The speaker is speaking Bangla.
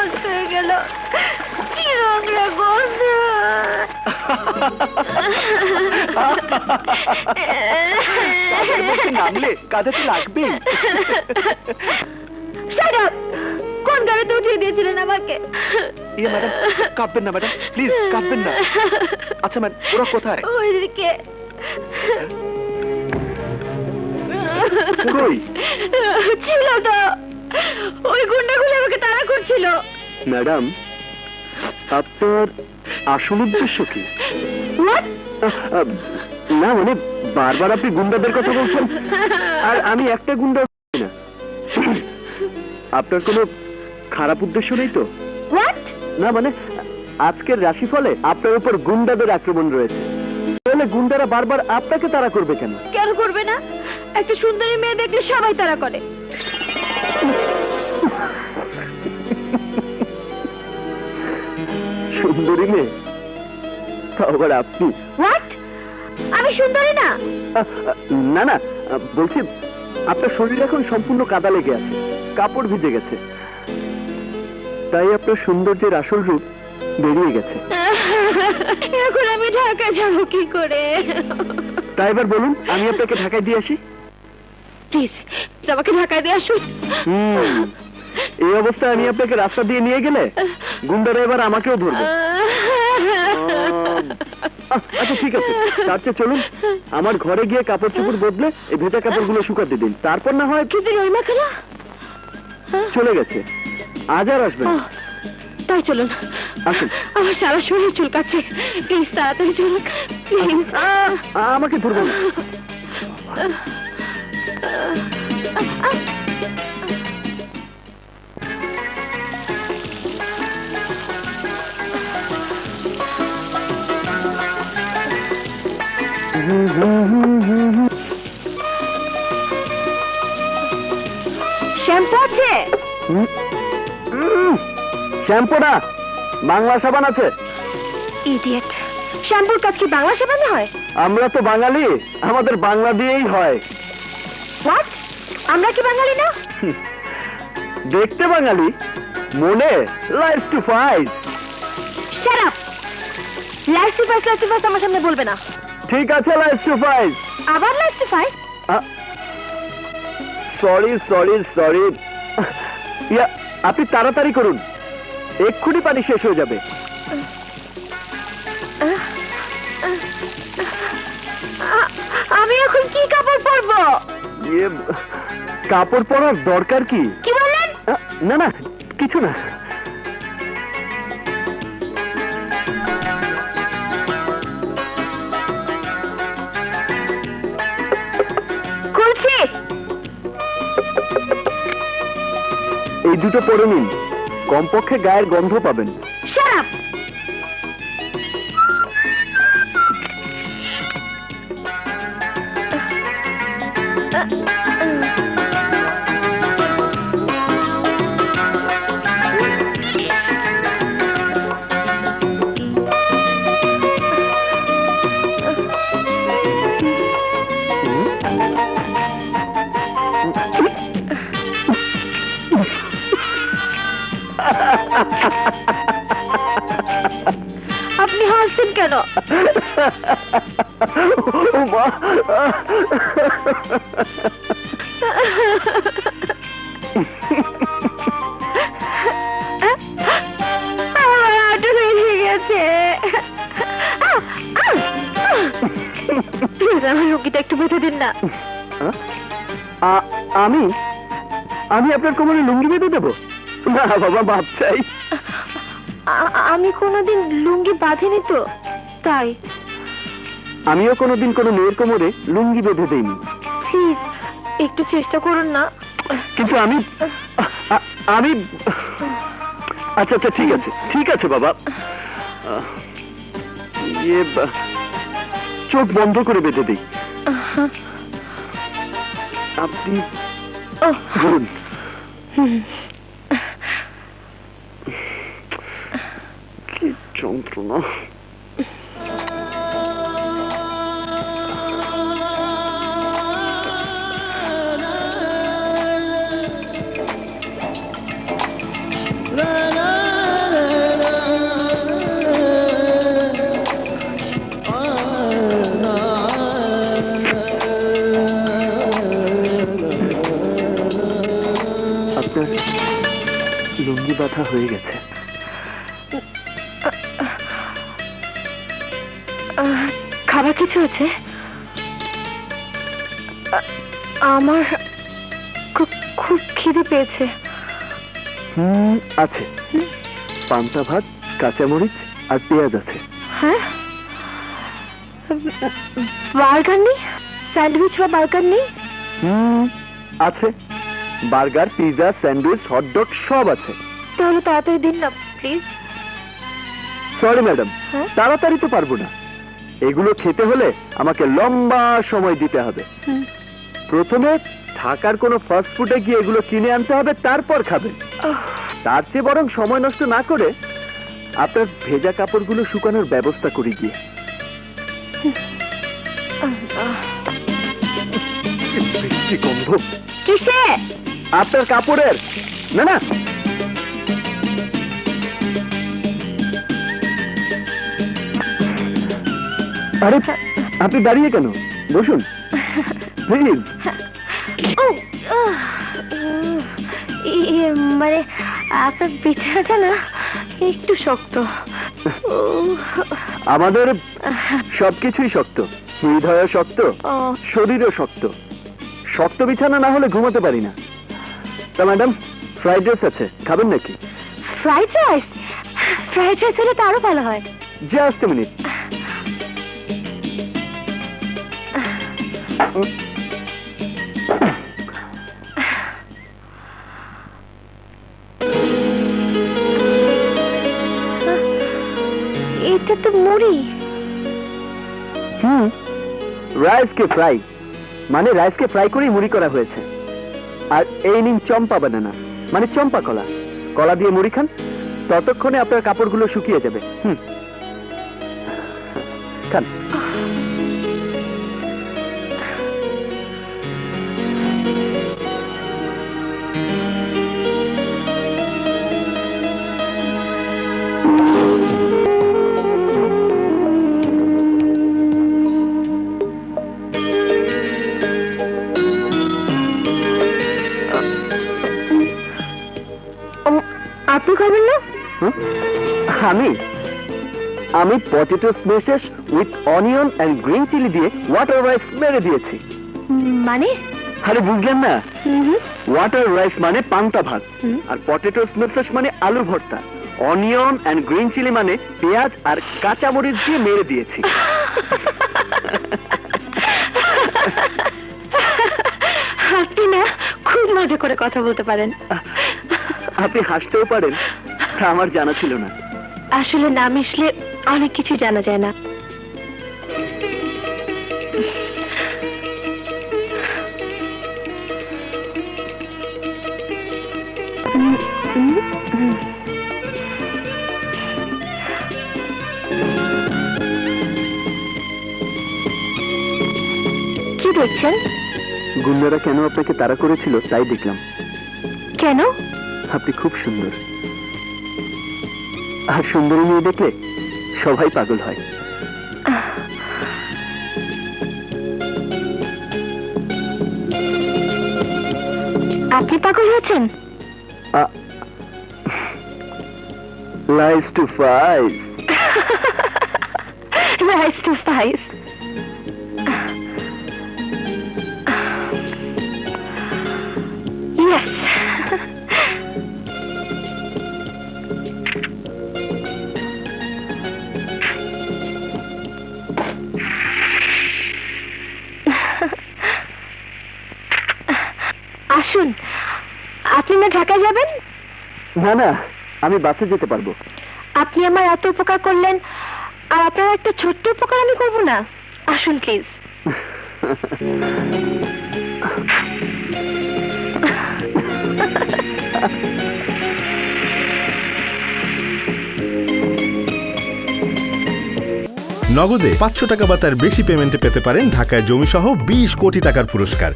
নষ্ট হয়ে গেল। কি নোংরা গন্ধ? নামলে! কোন গাড়িতে উঠিয়ে দিয়েছিলেন আমাকে? ইয়ে ম্যাডাম কাঁদবেন না ম্যাডাম প্লিজ কাঁদবেন না। আচ্ছা ম্যাম ওরা কোথায়? ওইদিকে। ছিল তো। ওই গুন্ডাগুলো আমাকে তাড়া করছিল। ম্যাডাম আপনার আসল উদ্দেশ্য কি? না মানে বারবার আপনি গুন্ডাদের কথা বলছেন? আর আমি একটা গুন্ডা না। আপনার কোনো খারাপ উদ্দেশ্য নেই তো? না মানে আজকের রাশিফলে আপনার উপর গুন্ডাদের আক্রমণ রয়েছে। তাহলে গুন্ডারা বারবার আপনাকে তাড়া করবে কেন? কেন করবে না? একটা সুন্দরী মেয়ে দেখলে সবাই তারা করে। সুন্দরী মেয়ে? তাও আবার আপনি? হোয়াট আমি সুন্দরী না? না না বলছি আপনার শরীর এখন সম্পূর্ণ কাদা লেগে আছে কাপড় ভিজে গেছে। তাই আপনার সৌন্দর্যের আসল রূপ বেরিয়ে গেছে। এখন আমি ঢাকা যাব কি করে? তাই এবার বলুন আমি আপনাকে ঢাকায় দিয়ে আসি। প্লিজ আমাকে ঢাকায় দিয়ে আসুন। এই অবস্থায় আমি আপনাকে রাস্তা দিয়ে নিয়ে গেলে গুন্ডারা এবার আমাকেও ধরবে। আচ্ছা ঠিক আছে। তার চেয়ে চলুন আমার ঘরে গিয়ে কাপড় চোপড় বদলে এই ভেজা কাপড়গুলো শুকাতে দিন। তারপর না হয় কিন্তু রইমা খেলা চলে গেছে। আজ আর আসবেন না। তাই চলুন। আসুন। আমার সারা শরীর চুলকাচ্ছে। প্লিজ তাড়াতাড়ি চলুন। প্লিজ। আমাকে ধরবেন। শ্যাম্পু আছে? শ্যাম্পু না বাংলা সাবান আছে। ইডিয়েট শ্যাম্পুর কাজ কি বাংলা সাবানে হয়? আমরা তো বাঙালি আমাদের বাংলা দিয়েই হয়। হোয়াট আমরা কি বাঙালি না? দেখতে বাঙালি মনে life to fight shut up life two five life two five আমার সামনে বলবে না। ঠিক আছে লাইফ টু ফাইট আবার life two five sorry sorry sorry yeah আপনি তাড়াতাড়ি করুন। এক্ষুনি পানি শেষ হয়ে যাবে। আমি এখন কি কাপড় পরবো? ইয়ে কাপড় পরার দরকার কি? কি বললেন? না না কিছু না। খুলছি। এই দুটো পরে নিন। কমপক্ষে গায়ের গন্ধ পাবেন। শাট আপ আপনি হাসছেন কেন ও মা আমার রুগীটা একটু বেঁধে দিন না। আমি? আমি আপনার কোমরে লুঙ্গি বেঁধে দেবো? না বাবা মাপ চাই। আমি কোনোদিন লুঙ্গি বাঁধিনি তো তাই। আমিও কোনোদিন কোনো মেয়ের কোমরে লুঙ্গি বেঁধে দেইনি। প্লিজ একটু চেষ্টা করুন না। কিন্তু আমি আমি আচ্ছা আচ্ছা ঠিক আছে ঠিক আছে বাবা। ইয়ে চোখ বন্ধ করে বেঁধে দিই। আপনি ওহ, যন্ত্রণা আচ্ছা, আপনার লুঙ্গি বাঁধা হয়ে গেছে। কিছু আছে? আমার খুব খুব খিদে পেয়েছে। হুম আছে। পান্তা ভাত কাঁচামরিচ আর পেঁয়াজ আছে। হ্যাঁ? বার্গার নেই স্যান্ডউইচ বা বার্গার নেই হুম আছে। বার্গার পিৎজা স্যান্ডউইচ হটডগ সব আছে। তাহলে তাড়াতাড়ি দিন না প্লিজ। সরি ম্যাডাম হ্যাঁ? তাড়াতাড়ি তো পারব না। এগুলো খেতে হলে আমাকে লম্বা সময় দিতে হবে। প্রথমে ঢাকার কোনো ফাস্ট ফুডে গিয়ে এগুলো কিনে আনতে হবে তারপর খাবেন। তার চেয়ে বরং সময় নষ্ট না করে আপনার ভেজা কাপড়গুলো শুকানোর ব্যবস্থা করে গিয়ে। আহ, বৃষ্টি গন্ধ। কিসে? আপনার কাপড়ের। না না। আরে আপনি দাঁড়িয়ে কেন? বসুন। প্লিজ। ও, ইয়ে, মানে আপনার না একটু শক্ত। আমাদের সবকিছুই শক্ত। হৃদয় শক্ত শরীরও শক্ত। শক্ত বিছানা না হলে ঘুমাতে পারি না। তা ম্যাডাম ফ্রাইড রাইস আছে খাবেন নাকি? Fried rice? ফ্রাইড রাইস হলে তো আরও ভালো হয়। Just minute. এটা তো মুড়ি। হুম রাইসকে ফ্রাই। মানে রাইসকে ফ্রাই করেই মুড়ি করা হয়েছে। আর এই নিন চম্পা বানানা মানে চম্পা কলা। কলা দিয়ে মুড়ি খান ততক্ষণে আপনার কাপড়গুলো শুকিয়ে যাবে। হুম। খান। আমি? আমি potato smashes with onion and green chilli দিয়ে ওয়াটার রাইস মেরে দিয়েছি। মানে? আরে বুঝলেন না? ওয়াটার রাইস মানে পান্তা ভাত আর পটেটো স্মেশেস মানে আলু ভর্তা। অনিয়ন অ্যান্ড গ্রিন চিলি মানে পেঁয়াজ আর কাঁচামরিচ দিয়ে মেরে দিয়েছি। আপনি না খুব মজা করে কথা বলতে পারেন। আপনি হাসতেও পারেন। আমার জানা ছিল না। আসলে না মিশলে অনেক কিছু জানা যায় না। কি দেখছেন? গুন্ডারা কেন আপনাকে তাড়া করেছিল তাই দেখলাম। কেন? আপনি খুব সুন্দর। আর সুন্দরী মেয়ে দেখলে সবাই পাগল হয়। আপনি পাগল হয়েছেন? Lice two five nice to spice. ঢাকায় যাবেন? না না আমি বাসে যেতে পারব। আপনি আমার এত উপকার করলেন আর আপনার একটা ছোট্ট উপকার আমি করব না। আসুন প্লিজ নগদে পাঁচশো টাকা বা তার বেশি পেমেন্টে পেতে পারেন ঢাকায় জমিসহ বিশ কোটি টাকার পুরস্কার।